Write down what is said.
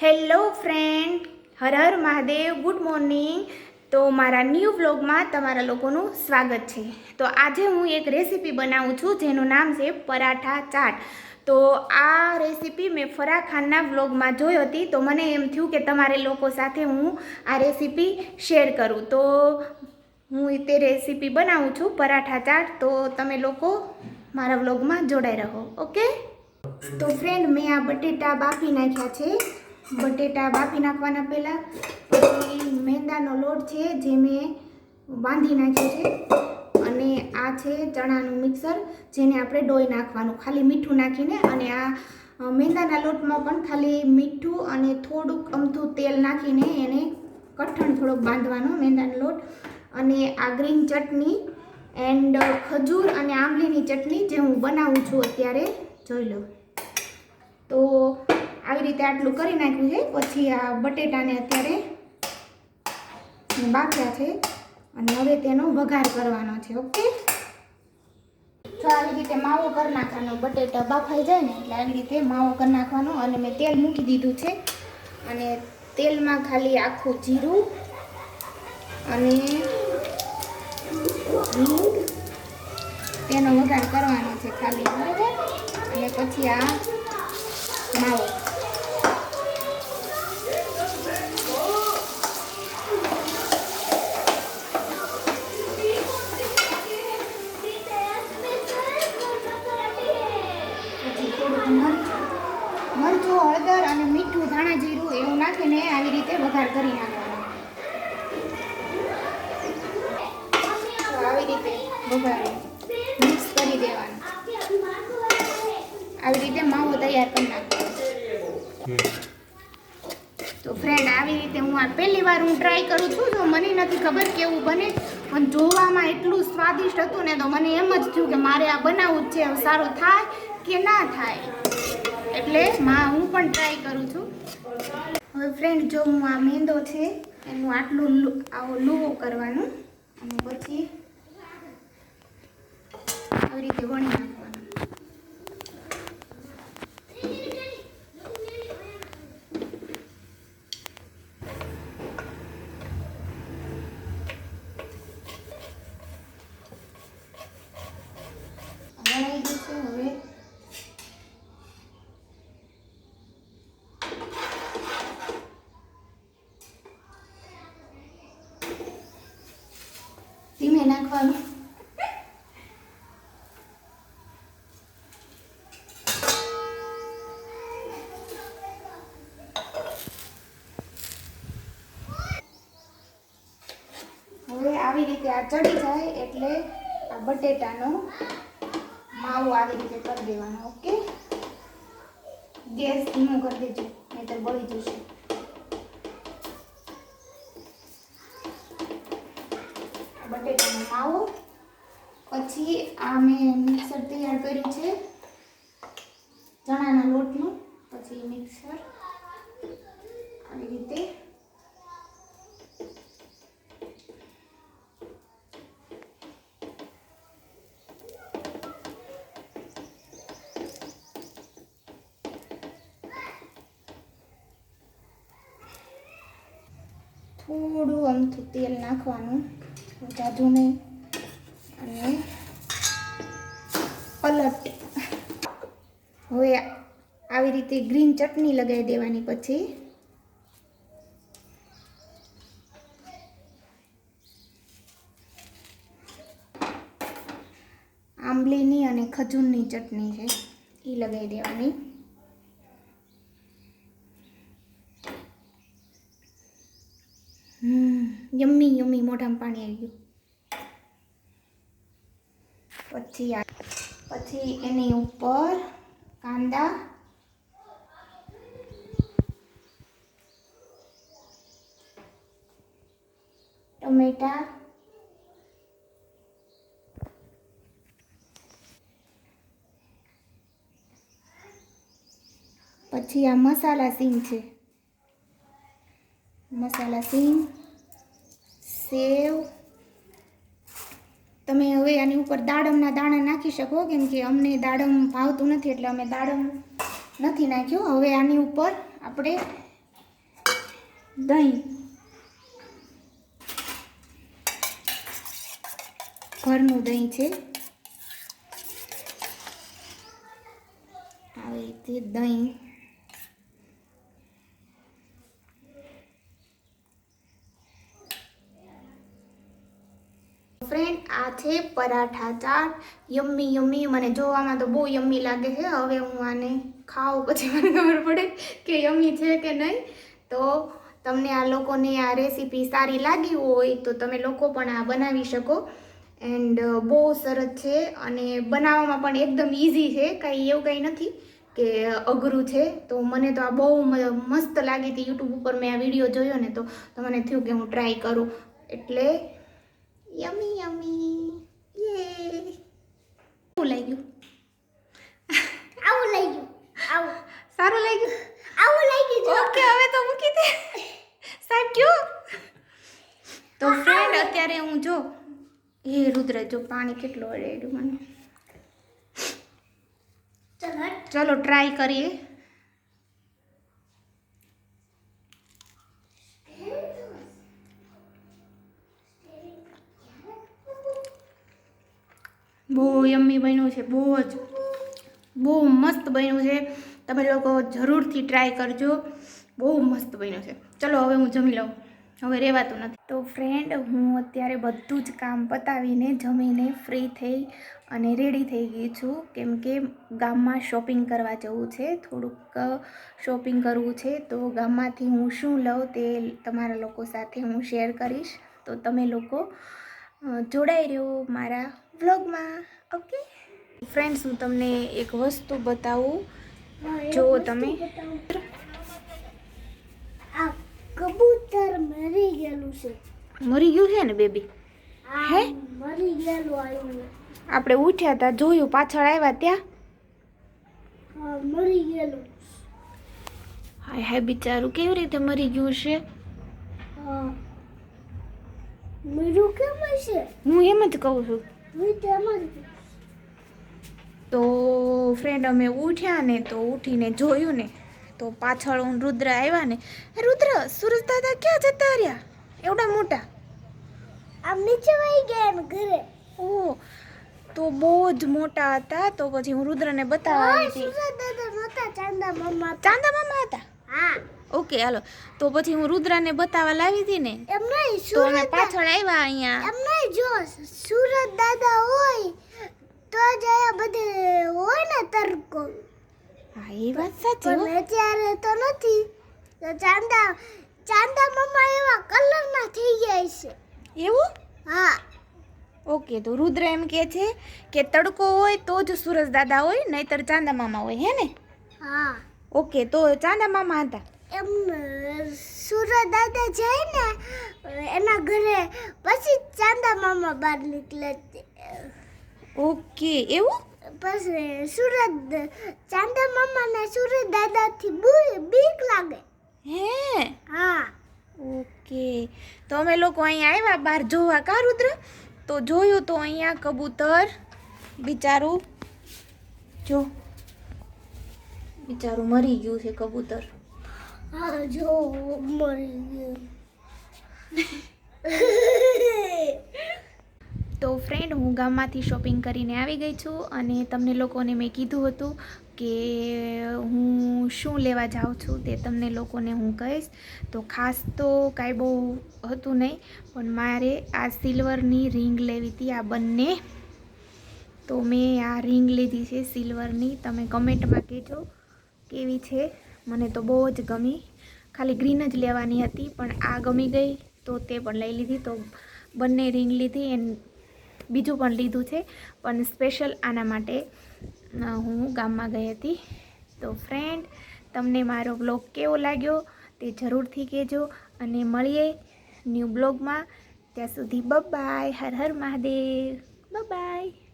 Hello friend હર હર Mahadev good morning તો મારા ન્યૂ વ્લોગમાં તમારા લોકોનું સ્વાગત છે. તો આજે હું એક રેસીપી બનાવું છું, જેનું નામ છે પરાઠા ચાટ. તો આ રેસીપી મેં ફરા ખાનના વ્લોગમાં જોઈ હતી, તો મને એમ થયું કે તમારે લોકો સાથે હું આ રેસીપી શેર કરું. તો હું તે રેસીપી બનાવું છું, પરાઠા ચાટ. તો તમે લોકો મારા વ્લોગમાં જોડાઈ રહો ઓકે તો ફ્રેન્ડ મેં આ બટેટા બાફી નાખ્યા છે. બટેટા બાફી નાખવાના પહેલાં, પછી મેંદાનો લોટ છે જે મેં બાંધી નાખ્યો છે. અને આ છે ચણાનું મિક્સર, જેને આપણે ડોઈ નાખવાનું, ખાલી મીઠું નાખીને અને આ મેંદાના લોટમાં પણ ખાલી મીઠું અને થોડુંક અમથું તેલ નાખીને એને કઠણ થોડોક બાંધવાનો મેંદાનો લોટ. અને આ ગ્રીન ચટણી એન્ડ ખજૂર અને આંબલીની ચટણી જે હું બનાવું છું અત્યારે, જોઈ લો. તો આવી રીતે આટલું કરી નાખ્યું છે. પછી આ બટેટાને અત્યારે બાફ્યા છે અને હવે તેનો વઘાર કરવાનો છે, ઓકે? તો આવી રીતે માવો કરી નાખવાનો. બટેટા બાફાઈ જાય ને એટલે આવી રીતે માવો કરી નાખવાનો અને મેં તેલ મૂકી દીધું છે. અને તેલમાં ખાલી આખું જીરું અને હિંગ તેનો વઘાર કરવાનો છે ખાલી, બરાબર? અને પછી આ માવો પછી થોડુંક મરચું મરચું હળદર અને મીઠું ધાણા જીરું એવું નાખીને આવી રીતે વઘાર કરી નાખવાનો તો આવી રીતે વઘારી. મિક્સ કરી દેવાનું. આવી રીતે માવો તૈયાર કરી નાખવાનો. તો ફ્રેન્ડ આવી રીતે હું આ પહેલી વાર હું ટ્રાય કરું છું, તો મને નથી ખબર કેવું બને. પણ જોવામાં એટલું સ્વાદિષ્ટ હતું ને, તો મને એમ જ થયું કે મારે આ બનાવવું જ છે સારું થાય કે ના થાય. એટલે માં, હું પણ ટ્રાય કરું છું. હવે ફ્રેન્ડ જો હું આ મેંદો છે, એનું આટલું આવો લુવો કરવાનું. અને પછી આવી રીતે વણી નાખવાનું. હવે. ધીમે નાખવાનું હવે આવી રીતે આ ચડી જાય એટલે આ બટેટાનો માવો આવી રીતે કરી દેવાનો, ઓકે? ગેસ ધીમો કરી દેજો, નહીતર બળી જશે. બટેટાનો માવો. પછી આ મેં મિક્સર તૈયાર કર્યું છે, ચણાના લોટનું. પછી મિક્સર. થોડું અમથું તેલ નાખવાનું, જાજુ નહીં. અને પલટ હવે આવી રીતે ગ્રીન ચટણી લગાવી દેવાની પછી. આંબલીની અને ખજૂરની ચટણી છે એ લગાવી દેવાની. યમ્મી યમ્મી, મોઢામાં પાણી આવી ગયું. પછી પછી એની ઉપર કાંદા, ટમેટા, પછી આ મસાલા સીંગ છે. મસાલા સીંગ સેવ. તમે હવે આની ઉપર દાડમના દાણા નાખી શકો, કેમ કે અમને દાડમ ભાવતું નથી, એટલે અમે દાડમ નથી નાખ્યું. હવે આની ઉપર આપણે દહીં. ઘરનું દહીં છે. આવી રીતે દહીં. છે પરાઠા ચાટ. યમ્મી યમ્મી, મને જોવામાં તો બહુ યમ્મી લાગે છે. હવે હું આને ખાઉં, પછી મને ખબર પડે કે યમ્મી છે કે નહીં. તો તમને આ લોકોને આ રેસીપી સારી લાગી હોય તો તમે લોકો પણ આ બનાવી શકો. એન્ડ બહુ સરસ છે અને બનાવવામાં પણ એકદમ ઇઝી છે. કાંઈ એવું કંઈ નથી કે અઘરું છે. તો મને તો આ બહુ મસ્ત લાગી હતી યુટ્યુબ ઉપર મેં આ વીડિયો જોયો ને તો મને થયું કે હું ટ્રાય કરું. એટલે યમી યમી કેવું લાગ્યું. આવું લઈ ગયું આવું. સારું લાગ્યું? આવું લઈ ગયું ઓકે હવે તો મૂકી દે. સાહેબ કયો? તો ફ્રેન્ડ અત્યારે હું જો એ રુદ્ર જો પાણી કેટલું અડેડ્યું મને. ચલો. ટ્રાય કરીએ. બહુ યમ્મી બન્યું છે, બહુ જ, બહુ મસ્ત બન્યું છે. તમે લોકો જરૂરથી ટ્રાય કરજો. બહુ મસ્ત બન્યું છે. ચલો હવે હું જમી લઉં. હવે રહેવાતું નથી. તો ફ્રેન્ડ હું અત્યારે બધું જ કામ પતાવીને જમીને ફ્રી થઈ અને રેડી થઈ ગઈ છું. કેમ કે ગામમાં શોપિંગ કરવા જવું છે, થોડુંક શોપિંગ કરવું છે, તો ગામમાંથી હું શું લઉં તે તમારા લોકો સાથે હું શેર કરીશ. તો તમે લોકો જોડાઈ રહ્યો મારા વ્લોગમાં ઓકે ફ્રેન્ડ્સ હું તમને એક વસ્તુ બતાવું. જો તમે. આ કબૂતર મરી ગયેલું છે. મરી ગયું છે ને બેબી? હે? મરી ગયેલું આવ્યું આપણે ઉઠ્યા હતા જોયું પાછળ આવ્યા ત્યાં. હા મરી ગયેલું. હાય હાય બિચારું કેવી રીતે મરી ગયું છે? મર્યું કેમ છે હું એમ જ કહું છું. તો ફ્રેન્ડ અમે ઉઠ્યા ને તો ઉઠીને જોયું ને તો પાછળ હું રુદ્ર આવ્યા ને રુદ્ર સુરજ દાદા ક્યાં જતા રહ્યા? એવડા મોટા. આમ નીચે વહી ગયા એમ ઘરે. ઓ તો બહુ જ મોટા હતા તો પછી હું રુદ્રને બતાવવા આવી હતી. ચાંદા મામા ચાંદા મામા હતા? હા. ઓકે હાલો. તો પછી હું રુદ્રને બતાવવા લાવી હતી ને તો અમે પાછળ આવ્યા અહીંયા. એમ નહીં જો સુરત દાદા હોય તો જ અહીંયા બધે હોય ને તરકો હા એ વાત સાચી. પણ અત્યારે તો નથી. તો ચાંદા ચાંદા મમ્મા એવા કલરના થઈ ગયા છે. એવું? હા. ઓકે તો રુદ્ર એમ કે છે કે તડકો હોય તો જ સુરજ દાદા હોય નહીતર ચાંદા મામા હોય હે ને? હા. ઓકે તો ચાંદા મામા હતા. એમ સુરત દાદા જાય ને એના ઘરે પછી ચાંદા મામા બહાર નીકળે. ઓકે એવું? પછી સુરત ચાંદા મામા ને સુરત દાદાથી બીક લાગે. હે? હા. ઓકે. તો અમે લોકો અહીંયા આવ્યા બહાર જોવા કા રુદ્ર? તો જોયું તો અહીંયા કબૂતર બિચારું જો બિચારું મરી ગયું છે કબૂતર. હા જો મરી તો ફ્રેન્ડ હું ગામમાંથી શોપિંગ કરીને આવી ગઈ છું અને તમને લોકોને મેં કીધું હતું કે હું શું લેવા જાઉં છું તે તમને લોકોને હું કહીશ. તો ખાસ તો કાંઈ બહુ હતું નહીં, પણ મારે આ સિલ્વરની રિંગ લેવી હતી આ બંને. તો મેં આ રિંગ લીધી છે સિલ્વરની તમે કમેન્ટમાં કહેજો કેવી છે? મને તો બહુ જ ગમી. ખાલી ગ્રીન જ લેવાની હતી, પણ આ ગમી ગઈ તો તે પણ લઈ લીધી. તો બંને રિંગ લીધી એન બીજું પણ લીધું છે. પણ સ્પેશિયલ આના માટે હું ગામમાં ગઈ હતી. તો ફ્રેન્ડ, તમને મારો બ્લોગ કેવો લાગ્યો તે જરૂરથી કહેજો અને મળીએ ન્યૂ બ્લોગમાં ત્યાં સુધી બાય હર હર મહાદેવ. બાય